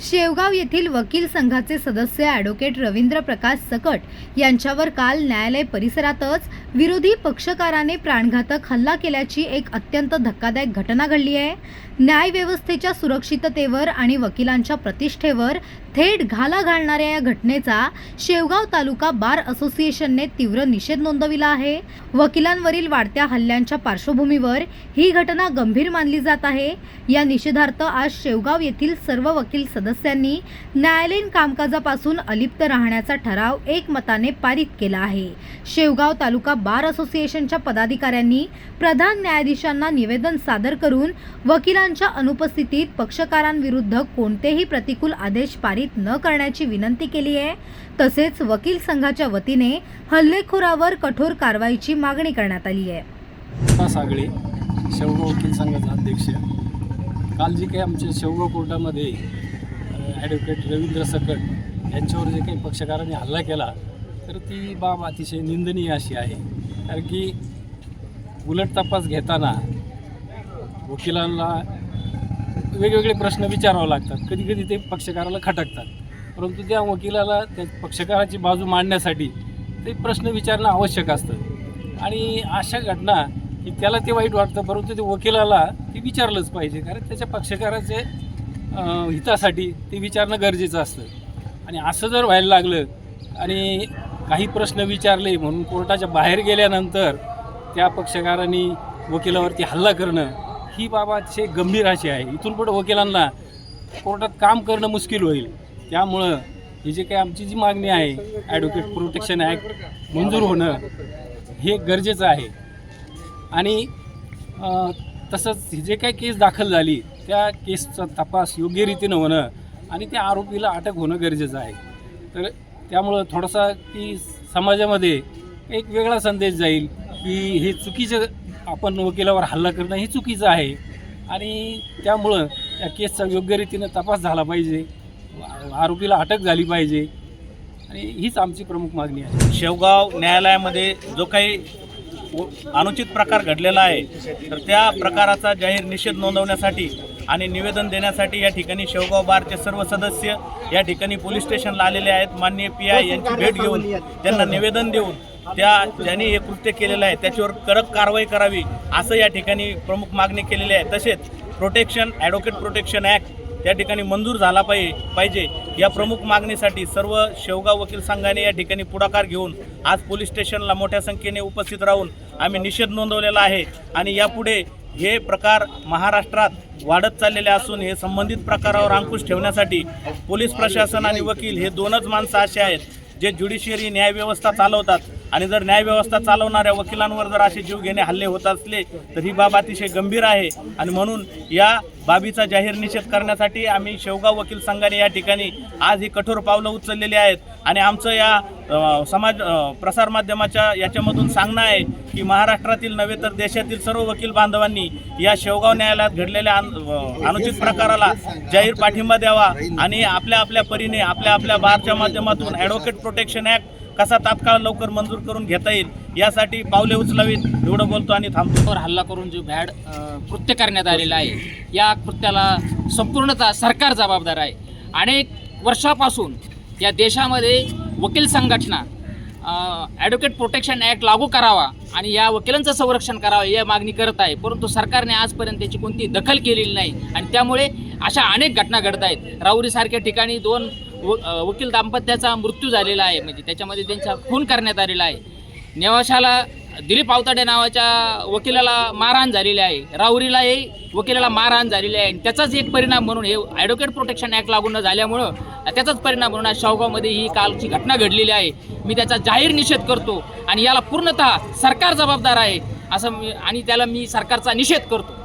शेवगाव येथील वकील संघाचे सदस्य ॲडव्होकेट रवींद्र प्रकाश सकट यांच्यावर काल न्यायालय परिसरातच विरोधी पक्षकाराने प्राणघातक हल्ला केल्याची एक अत्यंत धक्कादायक घटना घडली आहे. न्यायव्यवस्थेच्या सुरक्षिततेवर आणि वकिलांच्या प्रतिष्ठेवर थेट घाला घालणाऱ्या या घटनेचा शेवगाव तालुका बार असोसिएशनने तीव्र निषेध नोंदविला आहे. वकिलांवरील वाढत्या हल्ल्यांच्या पार्श्वभूमीवर ही घटना गंभीर मानली जात आहे. या निषेधार्थ आज शेवगाव येथील सर्व वकील सदस्यांनी न्यायालयीन कामकाजापासून अलिप्त राहण्याचा ठराव एकमताने पारित केला आहे. शेवगाव तालुका बार असोसिएशनच्या पदाधिकाऱ्यांनी प्रधान न्यायाधीशांना निवेदन सादर करून वकिलांच्या अनुपस्थितीत पक्षकारांविरुद्ध कोणतेही प्रतिकूल आदेश पारित न करण्याची विनंती केली आहे. तसेच वकील संघाच्या वतीने हल्लेखोरावर कठोर कारवाईची मागणी करण्यात आली आहे. सागळे शेवगाव वकील संघाचा अध्यक्ष. काल जे काही आमच्या शेवगाव कोर्टामध्ये ॲडव्होकेट रवींद्र सकट यांच्यावर जे काही पक्षकारांनी हल्ला केला तर ती बाब अतिशय निंदनीय अशी आहे. कारण की उलट तपास घेताना वकिलांना वेगवेगळे प्रश्न विचारावे लागतात. कधी कधी ते पक्षकाराला खटकतात. परंतु त्या वकिलाला त्या पक्षकाराची बाजू मांडण्यासाठी ते प्रश्न विचारणं आवश्यक असतं. आणि अशा घटना की त्याला ते वाईट वाटतं परंतु ते वकिलाला ते विचारलंच पाहिजे. कारण त्याच्या पक्षकाराचे हितासाठी ते विचारणं गरजेचं असतं. आणि असं जर व्हायला लागलं आणि काही प्रश्न विचारले म्हणून कोर्टाच्या बाहेर गेल्यानंतर त्या पक्षकारांनी वकिलावरती हल्ला करणं ही बाबा अतिशय गंभीर अशी आहे. इथून पुढे वकिलांना कोर्टात काम करणं मुश्किल होईल. त्यामुळं ही जे काही आमची जी मागणी आहे ॲडव्होकेट प्रोटेक्शन ॲक्ट मंजूर होणं हे गरजेचं आहे. आणि तसंच ही जे काही केस दाखल झाली त्या केसचा तपास योग्य रीतीनं होणं आणि त्या आरोपीला अटक होणं गरजेचं आहे. तर त्यामुळं थोडासा की समाजामध्ये एक वेगळा संदेश जाईल की हे चुकीचं आपण वकिलावर हल्ला करणं हे चुकीचं आहे. आणि त्यामुळं त्या केसचा योग्य रीतीनं तपास झाला पाहिजे. आरोपीला अटक झाली पाहिजे. आणि हीच आमची प्रमुख मागणी आहे. शेवगाव न्यायालयामध्ये जो काही अनुचित प्रकार घडलेला आहे तर त्या प्रकाराचा जाहीर निषेध नोंदवण्यासाठी आणि निवेदन देण्यासाठी या ठिकाणी शेवगाव बारचे सर्व सदस्य या ठिकाणी पोलीस स्टेशनला आलेले आहेत. माननीय पी आय यांची भेट घेऊन त्यांना निवेदन देऊन त्या ज्यांनी हे कृत्य केलेलं आहे त्याच्यावर कडक कारवाई करावी असं या ठिकाणी प्रमुख मागणी केलेली आहे. तसेच प्रोटेक्शन ॲडव्होकेट प्रोटेक्शन ॲक्ट त्या ठिकाणी मंजूर झाला पाहिजे पाहिजे या प्रमुख मागणीसाठी सर्व शेवगाव वकील संघाने या ठिकाणी पुढाकार घेऊन आज पोलीस स्टेशनला मोठ्या संख्येने उपस्थित राहून आम्ही निषेध नोंदवलेला आहे. आणि यापुढे हे प्रकार महाराष्ट्रात वाढत चाललेले असून हे संबंधित प्रकारावर अंकुश ठेवण्यासाठी पोलीस प्रशासन आणि वकील हे दोनच माणसं असे आहेत जे ज्युडिशियरी न्यायव्यवस्था चालवतात. आणि जर न्यायव्यवस्था चालवणाऱ्या वकिलांवर जर असे जीव घेणे हल्ले होत असले तर ही बाब अतिशय गंभीर आहे. आणि म्हणून या बाबीचा जाहीर निषेध करण्यासाठी आम्ही शेवगाव वकील संघाने या ठिकाणी आज ही कठोर पावलं उचललेली आहेत. आणि आमचं या समाज प्रसारमाध्यमाच्या याच्यामधून सांगणं आहे की महाराष्ट्रातील नव्हे तर देशातील सर्व वकील बांधवांनी या शेवगाव न्यायालयात घडलेल्या अन- अनुचित प्रकाराला जाहीर पाठिंबा द्यावा आणि आपल्या आपल्या परीने आपल्या आपल्या बारच्या माध्यमातून ॲडव्होकेट प्रोटेक्शन ॲक्ट कसा तात्काळ लवकर मंजूर करून घेता येईल यासाठी पावले उचलावीत एवढं बोलतो आणि थांबतो. हल्ला करून जो भॅड कृत्य करण्यात आलेलं आहे या कृत्याला संपूर्णतः सरकार जबाबदार आहे. अनेक वर्षापासून या देशामध्ये वकील संघटना ॲडव्होकेट प्रोटेक्शन ॲक्ट लागू करावा आणि या वकिलांचं संरक्षण करावं या मागणी करत आहे. परंतु सरकारने आजपर्यंत त्याची कोणती दखल केलेली नाही. आणि त्यामुळे अशा अनेक घटना घडत आहेत. राऊरीसारख्या ठिकाणी दोन व वकील दाम्पत्याचा मृत्यू झालेला आहे. म्हणजे त्याच्यामध्ये त्यांचा खून करण्यात आलेला आहे. नेवाशाला दिलीप आवताडे नावाच्या वकिलाला मारहाण झालेली आहे. राहुरीलाही वकिलाला मारहाण झालेली आहे. आणि त्याचाच एक परिणाम म्हणून हे ॲडव्होकेट प्रोटेक्शन ॲक्ट लागू न झाल्यामुळं त्याचाच परिणाम म्हणून आज शावगावमध्ये ही कालची घटना घडलेली आहे. मी त्याचा जाहीर निषेध करतो आणि याला पूर्णतः सरकार जबाबदार आहे असं मी आणि त्याला मी सरकारचा निषेध करतो.